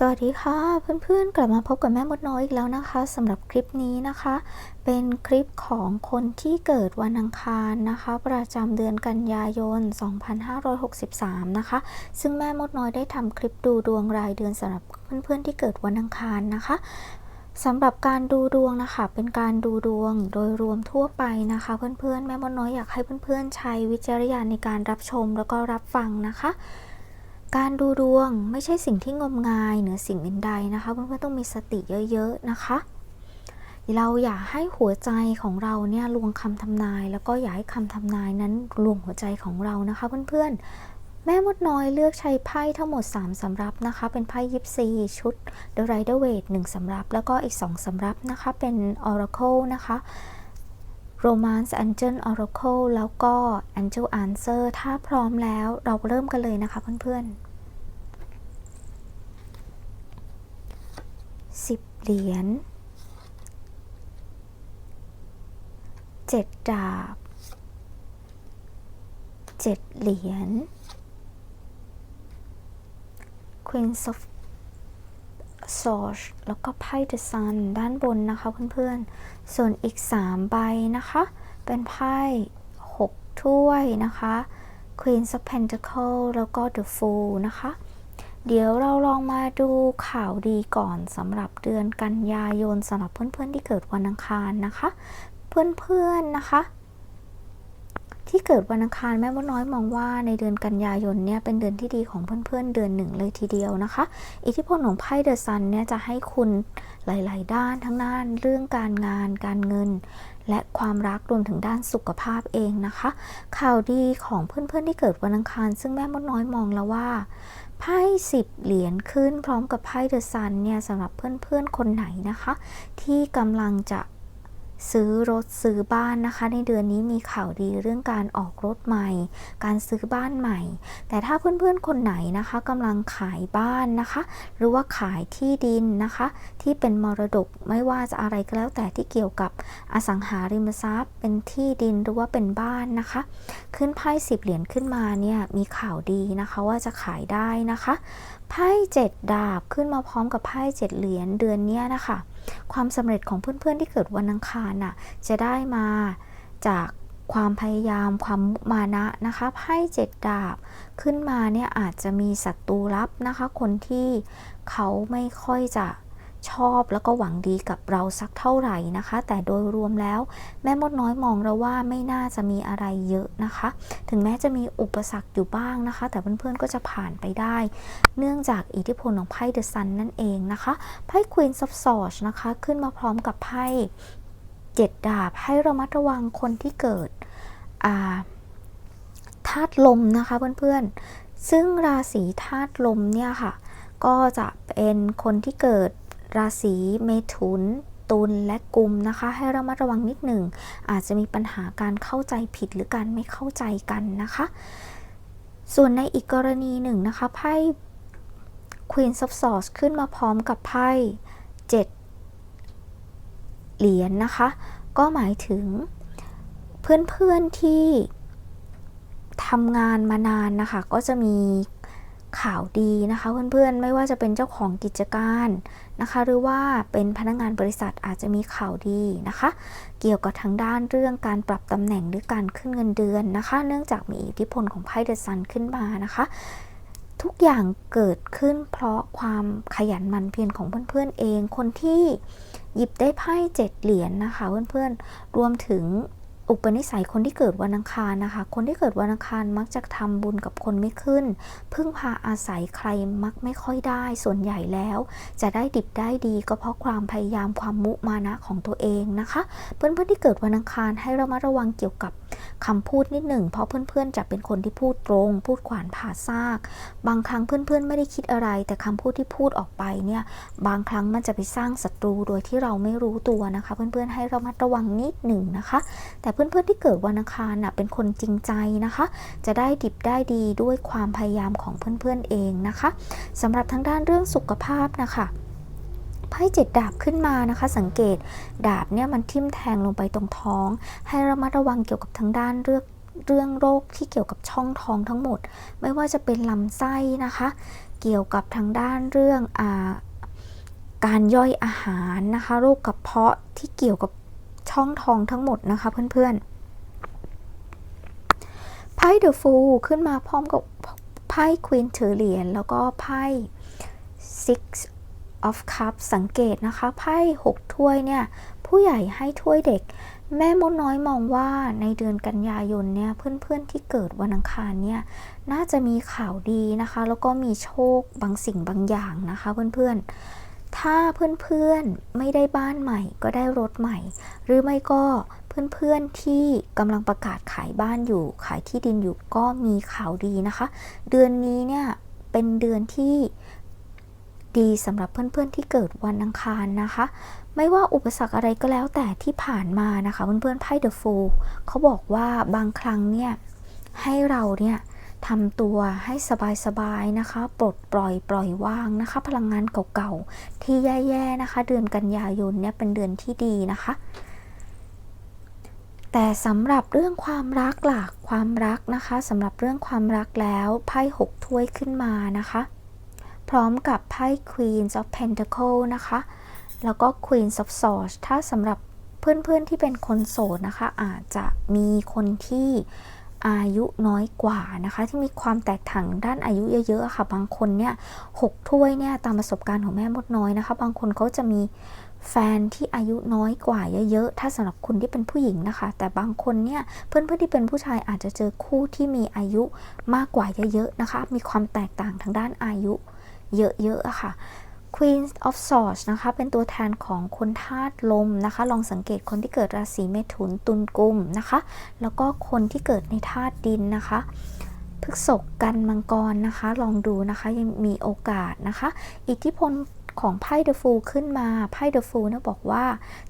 สวัสดีค่ะ เพื่อนๆ กลับมาพบกับแม่มดน้อยอีกแล้วนะคะสำหรับคลิปนี้นะคะ เป็นคลิปของคนที่เกิดวันอังคารนะคะ ประจำเดือนกันยายน 2563 นะคะ ซึ่งแม่มดน้อยได้ทำคลิปดูดวงรายเดือนสำหรับเพื่อนๆ ที่เกิดวันอังคารนะคะสำหรับการดูดวงนะคะ เป็นการดูดวงโดยรวมทั่วไปนะคะ เพื่อนๆ แม่มดน้อยอยากให้เพื่อนๆ ใช้วิจารณญาณในการรับชมแล้วก็รับฟังนะคะ การดูดวงไม่ใช่สิ่งที่งมงายเหนือสิ่งอื่นใดนะคะเพื่อนๆต้องมีสติเยอะๆนะคะ เราอย่าให้หัวใจของเราเนี่ยลวงคำทำนาย แล้วก็อย่าให้คำทำนายนั้นลวงหัวใจของเรานะคะเพื่อนๆแม่มดน้อยเลือกใช้ไพ่ทั้งหมด 3สำรับนะคะ เป็นไพ่ยิปซีชุด The Rider Waite 1สำรับ แล้วก็อีก 2สำรับนะคะ เป็น Oracle นะคะ Romance Angel Oracle แล้วก็ Angel Answer ถ้าพร้อมแล้วเราเริ่มกันเลยนะคะเพื่อนๆสิบ เหรียญเจ็ดดาบเจ็ดเหรียญ Queen of Swords แล้วก็ไพ่ The Sun ด้านบนนะคะเพื่อนๆ ส่วนอีก 3 ใบนะคะ เป็นไพ่ 6 ถ้วยนะคะ Queen of pentacles แล้วก็ The Fool นะคะ เดี๋ยวเราลองมาดูข่าวดีก่อนสำหรับเดือนกันยายนสำหรับเพื่อนๆที่เกิดวันอังคารนะคะ เพื่อนๆนะคะ ที่เกิดวันอังคารแม่มดน้อยมองว่าในเดือนกันยายนเนี่ยเป็นเดือนที่ดีของเพื่อนๆเดือนหนึ่งเลยทีเดียวนะคะ อิทธิพลของไพ่เดอะซันเนี่ยจะให้คุณหลาย ๆ ด้านทั้งด้านเรื่องการงานการเงิน และความรักรวมถึงด้านสุขภาพเองนะคะ ข่าวดีของเพื่อนๆที่เกิดวันอังคาร ซึ่งแม่มดน้อยมองแล้วว่า ไพ่สิบเหรียญขึ้นพร้อมกับไพ่เดอะซันเนี่ยสำหรับเพื่อนๆคนไหนนะคะ ที่กำลังจะ ซื้อรถซื้อบ้านนะคะ ในเดือนนี้มีข่าวดีเรื่องการออกรถใหม่ การซื้อบ้านใหม่ แต่ถ้าเพื่อนๆคนไหนนะคะกำลังขายบ้านนะคะ หรือว่าขายที่ดินนะคะ ที่เป็นมรดกไม่ว่าจะอะไรก็แล้วแต่ที่เกี่ยวกับอสังหาริมทรัพย์ เป็นที่ดินหรือว่าเป็นบ้านนะคะ ขึ้นไพ่สิบเหรียญขึ้นมาเนี่ยมีข่าวดีนะคะว่าจะขายได้นะคะไพ่เจ็ดดาบขึ้นมาพร้อมกับไพ่เจ็ดเหรียญเดือนนี้นะคะ ความสำเร็จของเพื่อนๆที่เกิดวันอังคารน่ะจะได้มาจากความพยายามความมุมานะนะคะไพ่เจ็ดดาบขึ้นมาเนี่ยอาจจะมีศัตรูลับนะคะ คนที่เขาไม่ค่อยจะ ชอบแล้วก็หวังดีกับเราสักเท่าไหร่นะคะ แต่โดยรวมแล้วแม่มดน้อยมองแล้วว่าไม่น่าจะมีอะไรเยอะนะคะ ถึงแม้จะมีอุปสรรคอยู่บ้างนะคะ แต่เพื่อนๆก็จะผ่านไปได้ เนื่องจากอิทธิพลของไพ่เดอะซันนั่นเองนะคะไพ่ควีนซับซอร์ชนะคะขึ้นมาพร้อมกับไพ่เจ็ดดาบให้ระมัดระวังคนที่เกิดธาตุลมนะคะเพื่อนๆ ซึ่งราศีธาตุลมเนี่ยค่ะ ก็จะเป็นคนที่เกิด ราศีเมถุนตุลและกุมนะคะ ให้ระมัดระวังนิดหนึ่ง อาจจะมีปัญหาการเข้าใจผิดหรือการไม่เข้าใจกันนะคะ ส่วนในอีกกรณีหนึ่งนะคะไพ่ Queen of Swords ขึ้นมาพร้อมกับไพ่7เหรียญนนะคะ ก็หมายถึงเพื่อนๆที่ทำงานมานานนะคะ ก็จะมี ข่าวดีนะคะเพื่อนๆ ไม่ว่าจะเป็นเจ้าของกิจการนะคะ หรือว่าเป็นพนักงานบริษัทอาจจะมีข่าวดีนะคะ เกี่ยวกับทางด้านเรื่องการปรับตำแหน่งหรือการขึ้นเงินเดือนนะคะ เนื่องจากมีอิทธิพลของไพ่เดอะซันขึ้นมานะคะ ทุกอย่างเกิดขึ้นเพราะความขยันหมั่นเพียรของเพื่อนๆเองคนที่หยิบได้ไพ่เจ็ดเหรียญนนะคะเพื่อนๆรวมถึง อุปนิสัยคนที่เกิดวันอังคารนะคะ คนที่เกิดวันอังคารมักจะทำบุญกับคนไม่ขึ้น พึ่งพาอาศัยใครมักไม่ค่อยได้ ส่วนใหญ่แล้ว จะได้ดิบได้ดีก็เพราะความพยายามความมุมานะของตัวเองนะคะ เพื่อนๆที่เกิดวันอังคารให้ระมัดระวังเกี่ยวกับ คำพูดนิดหนึ่ง เพราะเพื่อนๆจะเป็นคนที่พูดตรง พูดขวานผ่าซาก บางครั้งเพื่อนๆ ไม่ได้คิดอะไร แต่คำพูดที่พูดออกไปเนี่ย บางครั้งมันจะไปสร้างศัตรูโดยที่เราไม่รู้ตัวนะคะ เพื่อนๆ ให้ระมัดระวังนิดหนึ่งนะคะ แต่เพื่อนๆ ที่เกิดวันอังคารน่ะเป็นคนจริงใจนะคะ จะได้ดิบได้ดีด้วยความพยายามของเพื่อนๆ เองนะคะสำหรับทางด้านเรื่องสุขภาพนะคะ ไพ่เจ็ดดาบขึ้นมานะคะ สังเกตดาบเนี่ยมันทิ่มแทงลงไปตรงท้อง ให้ระมัดระวังเกี่ยวกับทางด้านเรื่องเรื่องโรคที่เกี่ยวกับช่องท้องทั้งหมด ไม่ว่าจะเป็นลำไส้นะคะ เกี่ยวกับทางด้านเรื่องอาการย่อยอาหารนะคะ โรคกระเพาะที่เกี่ยวกับช่องท้องทั้งหมดนะคะเพื่อนๆ ไพ่เดอะฟูลขึ้นมาพร้อมกับไพ่ควีนถือเหรียญแล้วก็ไพ่ six of cups สังเกตนะคะไพ่6ถ้วยเนี่ยผู้ใหญ่ให้ถ้วยเด็ก แม่มดน้อยมองว่าในเดือนกันยายนเนี่ยเพื่อนๆที่เกิดวันอังคารเนี่ยน่าจะมีข่าวดีนะคะ แล้วก็มีโชคบางสิ่งบางอย่างนะคะเพื่อนๆถ้าเพื่อนๆไม่ได้บ้านใหม่ก็ได้รถใหม่ หรือไม่ก็เพื่อนๆที่กำลังประกาศขายบ้านอยู่ ขายที่ดินอยู่ก็มีข่าวดีนะคะ เดือนนี้เนี่ยเป็นเดือนที่ ดีสำหรับเพื่อนๆที่เกิดวันอังคารนะคะ ไม่ว่าอุปสรรคอะไรก็แล้วแต่ที่ผ่านมานะคะ เพื่อนๆไพ่เดอะฟูลเขาบอกว่าบางครั้งเนี่ยให้เราเนี่ยทำตัวให้สบายๆนะคะ ปลดปล่อยปล่อยวางนะคะ พลังงานเก่าๆ ที่แย่ๆนะคะ เดือนกันยายนเนี่ยเป็นเดือนที่ดีนะคะ แต่สำหรับเรื่องความรักหล่ะความรักนะคะสำหรับเรื่องความรักแล้วไพ่หกถ้วยขึ้นมานะคะ พร้อมกับไพ่ Queen of Pentacle นะคะ แล้วก็ Queen of Swords ถ้าสำหรับเพื่อนๆที่เป็นคนโสดนะคะ อาจจะมีคนที่อายุน้อยกว่านะคะ ที่มีความแตกต่างด้านอายุเยอะๆค่ะ บางคนเนี่ยหกถ้วยเนี่ยตามประสบการณ์ของแม่มดน้อยนะคะ บางคนเขาจะมีแฟนที่อายุน้อยกว่าเยอะๆ ถ้าสำหรับคุณที่เป็นผู้หญิงนะคะ แต่บางคนเนี่ยเพื่อนๆที่เป็นผู้ชายอาจจะเจอคู่ที่มีอายุมากกว่าเยอะๆนะคะ มีความแตกต่างทางด้านอายุ เยอะๆอะค่ะ Queen of Swords นะคะ เป็นตัวแทนของคนธาตุลมนะคะ ลองสังเกตคนที่เกิดราศีเมถุนตุลกุมนะคะ แล้วก็คนที่เกิดในธาตุดินนะคะพฤกษภกันมังกรนะคะ ลองดูนะคะยังมีโอกาสนะคะ อิทธิพลของไพ่เดอะฟูลขึ้นมาไพ่เดอะฟูลเนี่ยบอกว่า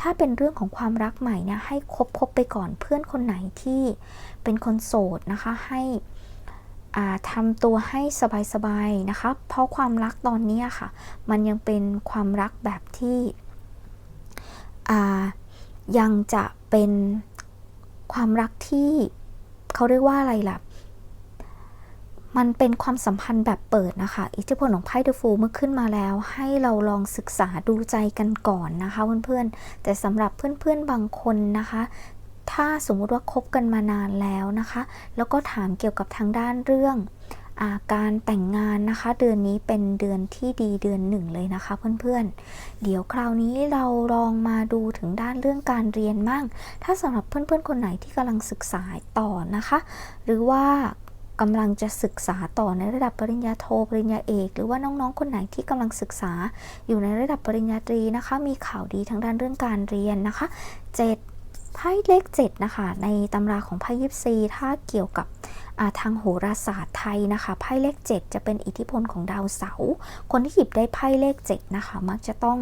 ถ้าเป็นเรื่องของความรักใหม่เนี่ยให้คบคบไปก่อนเพื่อนคนไหนที่เป็นคนโสดนะคะให้ ทำตัวให้สบายๆนะคะ เพราะความรักตอนนี้ค่ะ มันยังเป็นความรักแบบที่ยังจะเป็นความรักที่เขาเรียกว่าอะไรล่ะ มันเป็นความสัมพันธ์แบบเปิดนะคะ อิทธิพลของไพ่เดอะฟูเมื่อขึ้นมาแล้ว ให้เราลองศึกษาดูใจกันก่อนนะคะเพื่อนๆ แต่สำหรับเพื่อนๆบางคนนะคะ ถ้าสมมุติว่าคบกันมานานแล้วนะคะ แล้วก็ถามเกี่ยวกับทางด้านเรื่องอาการแต่งงานนะคะ เดือนนี้เป็นเดือนที่ดีเดือนหนึ่งเลยนะคะเพื่อนๆ เดี๋ยวคราวนี้เราลองมาดูถึงด้านเรื่องการเรียนมั่ง ถ้าสำหรับเพื่อนๆ คนไหนที่กำลังศึกษาต่อนะคะ หรือว่ากำลังจะศึกษาต่อในระดับปริญญาโทปริญญาเอก หรือว่าน้องๆ คนไหนที่กำลังศึกษาอยู่ในระดับปริญญาตรีนะคะ มีข่าวดีทางด้านเรื่องการเรียนนะคะ 7 ไพ่เลข7นะคะ ในตำราของไพ่ยิปซีถ้าเกี่ยวกับทางโหราศาสตร์ไทยนะคะไพ่เลข 7 จะเป็นอิทธิพลของดาวเสาร์คนที่หยิบได้ไพ่เลข 7 นะคะ มักจะต้อง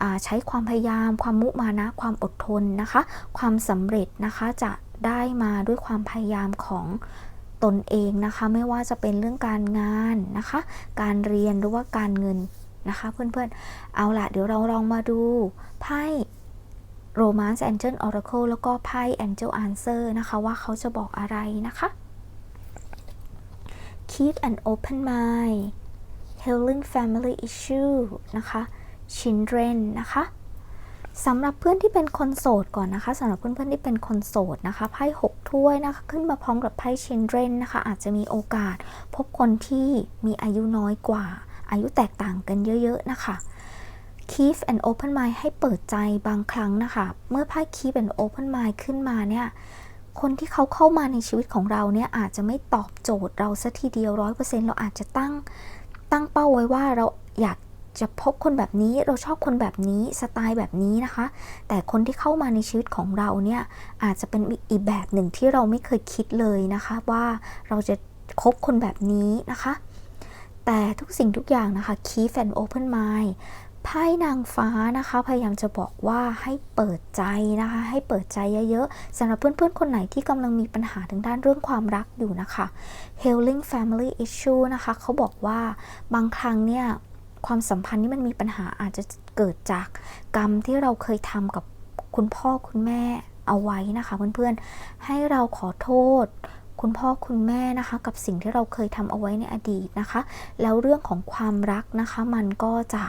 อใช้ความพยายาม ความมุมานะ ความอดทนนะคะ ความสำเร็จนะคะจะได้มาด้วยความพยายามของตนเองนะคะ ไม่ว่าจะเป็นเรื่องการงานนะคะ การเรียนหรือว่าการเงินนะคะ เพื่อนๆ เอาล่ะ เดี๋ยวเราลองมาดูไพ่ Romance Angel Oracle แล้วก็ไพ่ Angel Answer นะคะว่าเขาจะบอกอะไรนะคะ Keep an open mind Healing family issue นะคะ Children นะคะสำหรับเพื่อนที่เป็นคนโสดก่อนนะคะสำหรับเพื่อนๆที่เป็นคนโสดนะคะไพ่หกถ้วยนะคะ ขึ้นมาพร้อมกับไพ่ Children นะคะ อาจจะมีโอกาส พบคนที่มีอายุน้อยกว่า อายุแตกต่างกันเยอะ ๆ นะคะ Keep an open mind ให้เปิดใจบางครั้งนะคะ เมื่อไพ่ Keep an open mind ขึ้นมาเนี่ยคนที่เขาเข้ามาในชีวิตของเราเนี่ยอาจจะไม่ตอบโจทย์เราสัทีเดียวร้อยเปอร์เซ็นต์เราอาจจะตั้งตั้งเป้าไว้ว่าเราอยากจะพบคนแบบนี้เราชอบคนแบบนี้สไตล์แบบนี้นะคะ แต่คนที่เข้ามาในชีวิตของเราเนี่ยอาจจะเป็นอีกแบบหนึ่งที่เราไม่เคยคิดเลยนะคะ ว่าเราจะคบคนแบบนี้นะคะ แต่ทุกสิ่งทุกอย่างนะคะ keep an open mind ไพ่นางฟ้านะคะพยายามจะบอกว่าให้เปิดใจนะคะ ให้เปิดใจเยอะๆสำหรับเพื่อนๆ คนไหนที่กำลังมีปัญหาทางด้านเรื่องความรักอยู่นะคะ healing family issue นะคะเขาบอกว่าบางครั้งเนี่ยความสัมพันธ์ที่มันมีปัญหาอาจจะเกิดจากกรรมที่เราเคยทำกับคุณพ่อคุณแม่เอาไว้นะคะเพื่อนๆ ให้เราขอโทษคุณพ่อคุณแม่นะคะ กับสิ่งที่เราเคยทำเอาไว้ในอดีตนะคะ แล้วเรื่องของความรักนะคะ มันก็จะ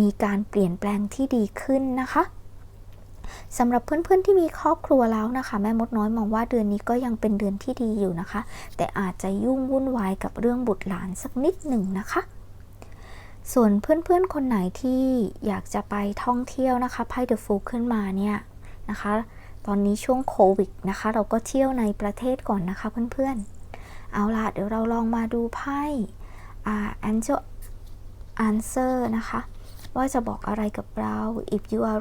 มีการเปลี่ยนแปลงที่ดีขึ้นนะคะสำหรับเพื่อนๆที่มีครอบครัวแล้วนะคะ แม่มดน้อยมองว่าเดือนนี้ก็ยังเป็นเดือนที่ดีอยู่นะคะ แต่อาจจะยุ่งวุ่นวายกับเรื่องบุตรหลานสักนิดหนึ่งนะคะ ส่วนเพื่อนๆคนไหนที่อยากจะไปท่องเที่ยวนะคะไพ่เดอะฟูขึ้นมาเนี่ยนะคะ ตอนนี้ช่วงโควิดนะคะ เราก็เที่ยวในประเทศก่อนนะคะเพื่อนๆ เอาล่ะเดี๋ยวเราลองมาดูไพ่อ่า Angel Answer นะคะ ว่าจะบอกอะไรกับเรา if you are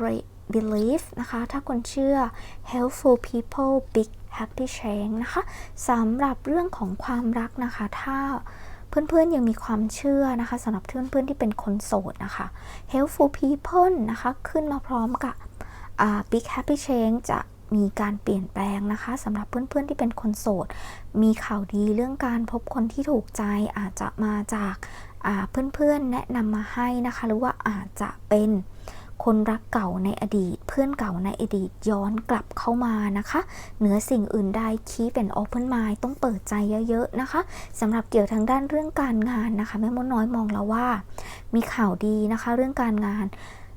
believe นะคะ ถ้าคนเชื่อ helpful people big happy change นะคะสำหรับเรื่องของความรักนะคะ ถ้าเพื่อนๆยังมีความเชื่อนะคะสำหรับเพื่อนๆที่เป็นคนโสดนะคะ helpful people นะคะ ขึ้นมาพร้อมกับ big happy change จะ มีการเปลี่ยนแปลงนะคะสำหรับเพื่อนๆที่เป็นคนโสด มีข่าวดีเรื่องการพบคนที่ถูกใจอาจจะมาจากเพื่อนๆแนะนำมาให้นะคะ หรือว่าอาจจะเป็นคนรักเก่าในอดีต เพื่อนเก่าในอดีตย้อนกลับเข้ามานะคะ เหนือสิ่งอื่นใดคีเป็น open mind ต้องเปิดใจเยอะๆนะคะสำหรับเกี่ยวทางด้านเรื่องการงานนะคะแม่มดน้อยมองแล้วว่า มีข่าวดีนะคะเรื่องการงาน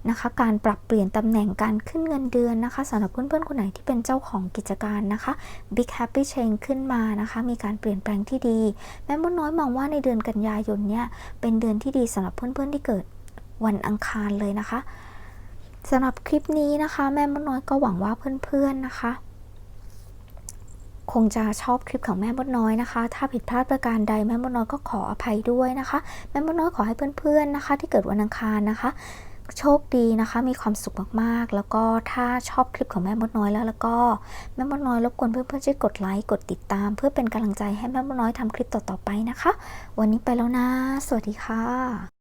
นะคะ การปรับเปลี่ยนตำแหน่งการขึ้นเงินเดือนนะคะสำหรับเพื่อนๆคนไหนที่เป็นเจ้าของกิจการนะคะ Big Happy Change ขึ้นมานะคะ มีการเปลี่ยนแปลงที่ดี แม่มดน้อยมองว่าในเดือนกันยายนเนี่ยเป็นเดือนที่ดีสำหรับเพื่อนๆที่เกิดวันอังคารเลยนะคะสำหรับคลิปนี้นะคะ แม่มดน้อยก็หวังว่าเพื่อนๆนะคะ คงจะชอบคลิปของแม่มดน้อยนะคะ ถ้าผิดพลาดประการใดแม่มดน้อยก็ขออภัยด้วยนะคะ แม่มดน้อยขอให้เพื่อนๆนะคะ ที่เกิดวันอังคารนะคะ โชคดีนะคะ มีความสุขมากๆ แล้วก็ถ้าชอบคลิปของแม่มดน้อยแล้ว แล้วก็แม่มดน้อยรบกวนเพื่อนๆช่วยกดไลค์กดติดตาม เพื่อเป็นกำลังใจให้แม่มดน้อยทำคลิปต่อๆไปนะคะ วันนี้ไปแล้วนะ สวัสดีค่ะ